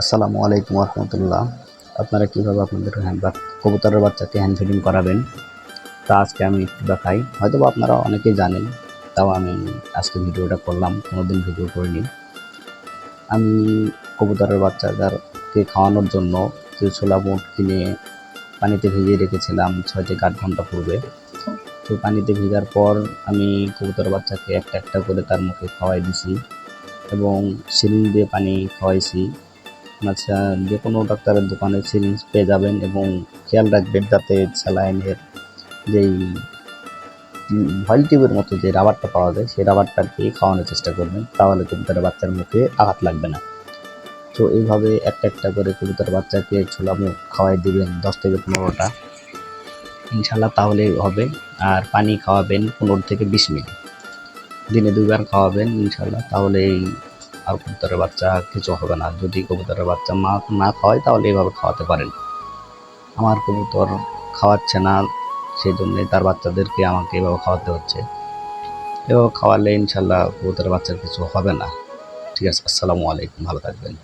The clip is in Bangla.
আসসালামু আলাইকুম রহমতুল্লাহ আপনারা কীভাবে আপনাদের হ্যান্ড কবুতরের বাচ্চাকে হ্যান্ড ফিডিং করাবেন, তা আজকে আমি একটু দেখাই। হয়তো আপনারা অনেকেই জানেন, তাও আমি আজকে ভিডিওটা করলাম, কোনোদিন ভিডিও করিনি। আমি কবুতরের বাচ্চাদেরকে খাওয়ানোর জন্য কিছু ছোলা বুট কিনে পানিতে ভিজিয়ে রেখেছিলাম ছয় থেকে আট ঘণ্টা পূর্বে। তো পানিতে ভেজার পর আমি কবুতর বাচ্চাকে একটা একটা করে তার মুখে খাওয়াই দিছি এবং সিলিং দিয়ে পানি খাওয়াইছি। আচ্ছা যে কোনো ডাক্তারের দোকানে সিরিঞ্জ পেয়ে যাবেন এবং খেয়াল রাখবেন যাতে স্যালাইনের যেই ভয়েল টিউবের মতো যে রাবারটা পাওয়া যায়, সেই রাবারটা দিয়ে খাওয়ানোর চেষ্টা করবেন। তাহলে কবুতরের বাচ্চার মুখে আঘাত লাগবে না। তো এইভাবে একটা একটা করে কবুতর বাচ্চাকে ছোলা মুখ খাওয়াই দিবেন দশ থেকে পনেরোটা। ইনশাল্লাহ তাহলেই হবে। আর পানি খাওয়াবেন পনেরো থেকে বিশ মিনিট। দিনে দুইবার খাওয়াবেন ইনশাল্লাহ তাহলেই আর কবুতরের বাচ্চা কিছু হবে না। যদি কবুতরের বাচ্চা মা, না খাওয়ায়, তাহলে এইভাবে খাওয়াতে পারেন। আমার কবুতর খাওয়াচ্ছে না সেই জন্যে তার বাচ্চাদেরকে আমাকে এভাবে খাওয়াতে হচ্ছে। এভাবে খাওয়ালে ইনশাল্লাহ কবুতরের বাচ্চার কিছু হবে না। ঠিক আছে, আসসালামু আলাইকুম, ভালো থাকবেন।